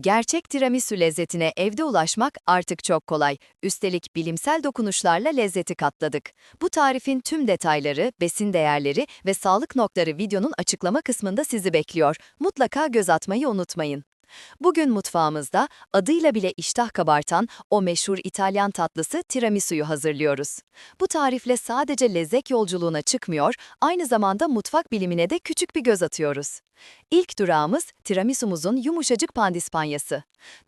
Gerçek tiramisu lezzetine evde ulaşmak artık çok kolay. Üstelik bilimsel dokunuşlarla lezzeti katladık. Bu tarifin tüm detayları, besin değerleri ve sağlık noktaları videonun açıklama kısmında sizi bekliyor. Mutlaka göz atmayı unutmayın. Bugün mutfağımızda adıyla bile iştah kabartan o meşhur İtalyan tatlısı tiramisu'yu hazırlıyoruz. Bu tarifle sadece lezzet yolculuğuna çıkmıyor, aynı zamanda mutfak bilimine de küçük bir göz atıyoruz. İlk durağımız tiramisu'muzun yumuşacık pandispanyası.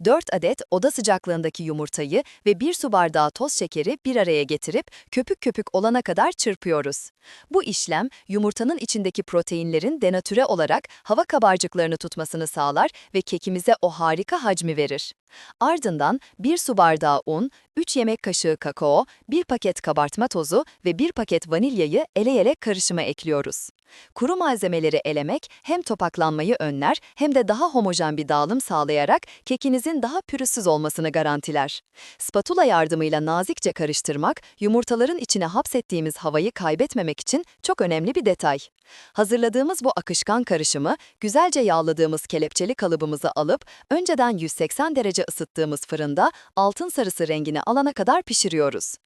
4 adet oda sıcaklığındaki yumurtayı ve 1 su bardağı toz şekeri bir araya getirip köpük köpük olana kadar çırpıyoruz. Bu işlem yumurtanın içindeki proteinlerin denatüre olarak hava kabarcıklarını tutmasını sağlar ve kekimize o harika hacmi verir. Ardından 1 su bardağı un, 3 yemek kaşığı kakao, 1 paket kabartma tozu ve 1 paket vanilyayı eleyerek karışıma ekliyoruz. Kuru malzemeleri elemek hem topaklanmayı önler hem de daha homojen bir dağılım sağlayarak kekinizin daha pürüzsüz olmasını garantiler. Spatula yardımıyla nazikçe karıştırmak, yumurtaların içine hapsettiğimiz havayı kaybetmemek için çok önemli bir detay. Hazırladığımız bu akışkan karışımı, güzelce yağladığımız kelepçeli kalıbımızı alıp, önceden 180 derece ısıttığımız fırında altın sarısı rengini alana kadar pişiriyoruz.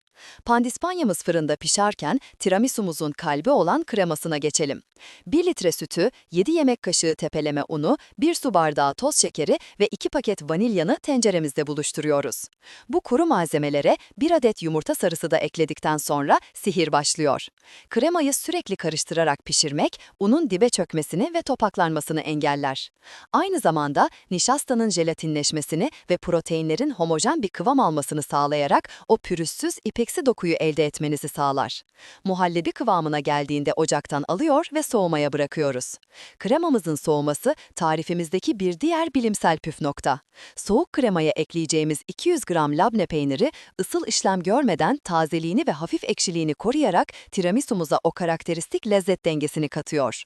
Pandispanyamız fırında pişerken tiramisu'muzun kalbi olan kremasına geçelim. 1 litre sütü, 7 yemek kaşığı tepeleme unu, 1 su bardağı toz şekeri ve 2 paket vanilyanı tenceremizde buluşturuyoruz. Bu kuru malzemelere 1 adet yumurta sarısı da ekledikten sonra sihir başlıyor. Kremayı sürekli karıştırarak pişirmek, unun dibe çökmesini ve topaklanmasını engeller. Aynı zamanda nişastanın jelatinleşmesini ve proteinlerin homojen bir kıvam almasını sağlayarak o pürüzsüz ipeksi dokuyu elde etmenizi sağlar. Muhallebi kıvamına geldiğinde ocaktan alıyor ve soğumaya bırakıyoruz. Kremamızın soğuması tarifimizdeki bir diğer bilimsel püf nokta. Soğuk kremaya ekleyeceğimiz 200 gram labne peyniri ısıl işlem görmeden tazeliğini ve hafif ekşiliğini koruyarak tiramisu'muza o karakteristik lezzet dengesini katıyor.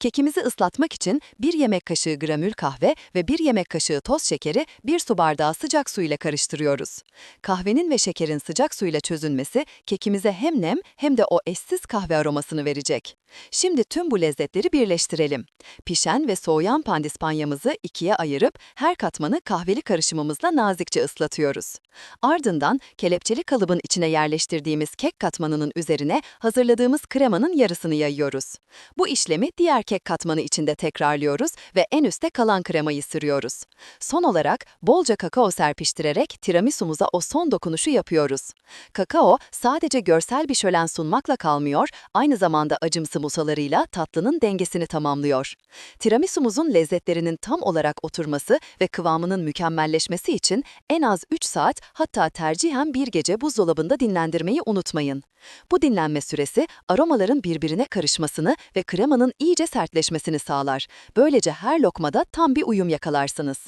Kekimizi ıslatmak için 1 yemek kaşığı granül kahve ve 1 yemek kaşığı toz şekeri 1 su bardağı sıcak su ile karıştırıyoruz. Kahvenin ve şekerin sıcak suyla çözünmesi kekimize hem nem hem de o eşsiz kahve aromasını verecek. Şimdi tüm bu lezzetleri birleştirelim. Pişen ve soğuyan pandispanyamızı ikiye ayırıp her katmanı kahveli karışımımızla nazikçe ıslatıyoruz. Ardından kelepçeli kalıbın içine yerleştirdiğimiz kek katmanının üzerine hazırladığımız kremanın yarısını yayıyoruz. Bu işlemi diğer kek katmanı içinde tekrarlıyoruz ve en üste kalan kremayı sürüyoruz. Son olarak bolca kakao serpiştirerek tiramisu'muza o son dokunuşu yapıyoruz. Kakao sadece görsel bir şölen sunmakla kalmıyor, aynı zamanda acımsı musalarıyla tatlının dengesini tamamlıyor. Tiramisu'muzun lezzetlerinin tam olarak oturması ve kıvamının mükemmelleşmesi için en az 3 saat hatta tercihen bir gece buzdolabında dinlendirmeyi unutmayın. Bu dinlenme süresi aromaların birbirine karışmasını ve kremanın iyice sertleşmesini sağlar. Böylece her lokmada tam bir uyum yakalarsınız.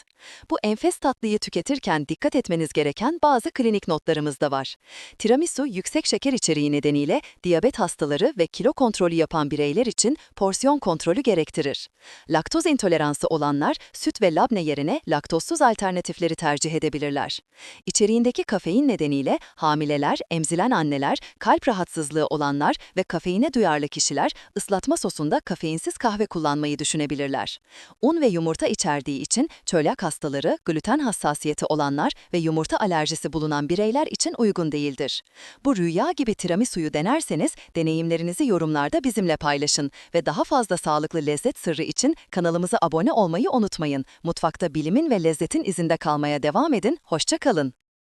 Bu enfes tatlıyı tüketirken dikkat etmeniz gereken bazı klinik notlarımız da var. Tiramisu yüksek şeker içeriği nedeniyle diyabet hastaları ve kilo kontrolü yapan bireyler için porsiyon kontrolü gerektirir. Laktoz intoleransı olanlar süt ve labne yerine laktozsuz alternatifleri tercih edebilirler. İçeriğindeki kafein nedeniyle hamileler, emzilen anneler, kalp rahatsızlığı olanlar ve kafeine duyarlı kişiler ıslatma sosunda kafeinsiz kahve kullanmayı düşünebilirler. Un ve yumurta içerdiği için çölyak hastaları, gluten hassasiyeti olanlar ve yumurta alerjisi bulunan bireyler için uygun değildir. Bu rüya gibi tiramisu'yu denerseniz deneyimlerinizi yorumlarda bizimle paylaşın ve daha fazla sağlıklı lezzet sırrı için kanalımıza abone olmayı unutmayın. Mutfakta bilimin ve lezzetin izinde kalmaya devam edin, hoşça kalın.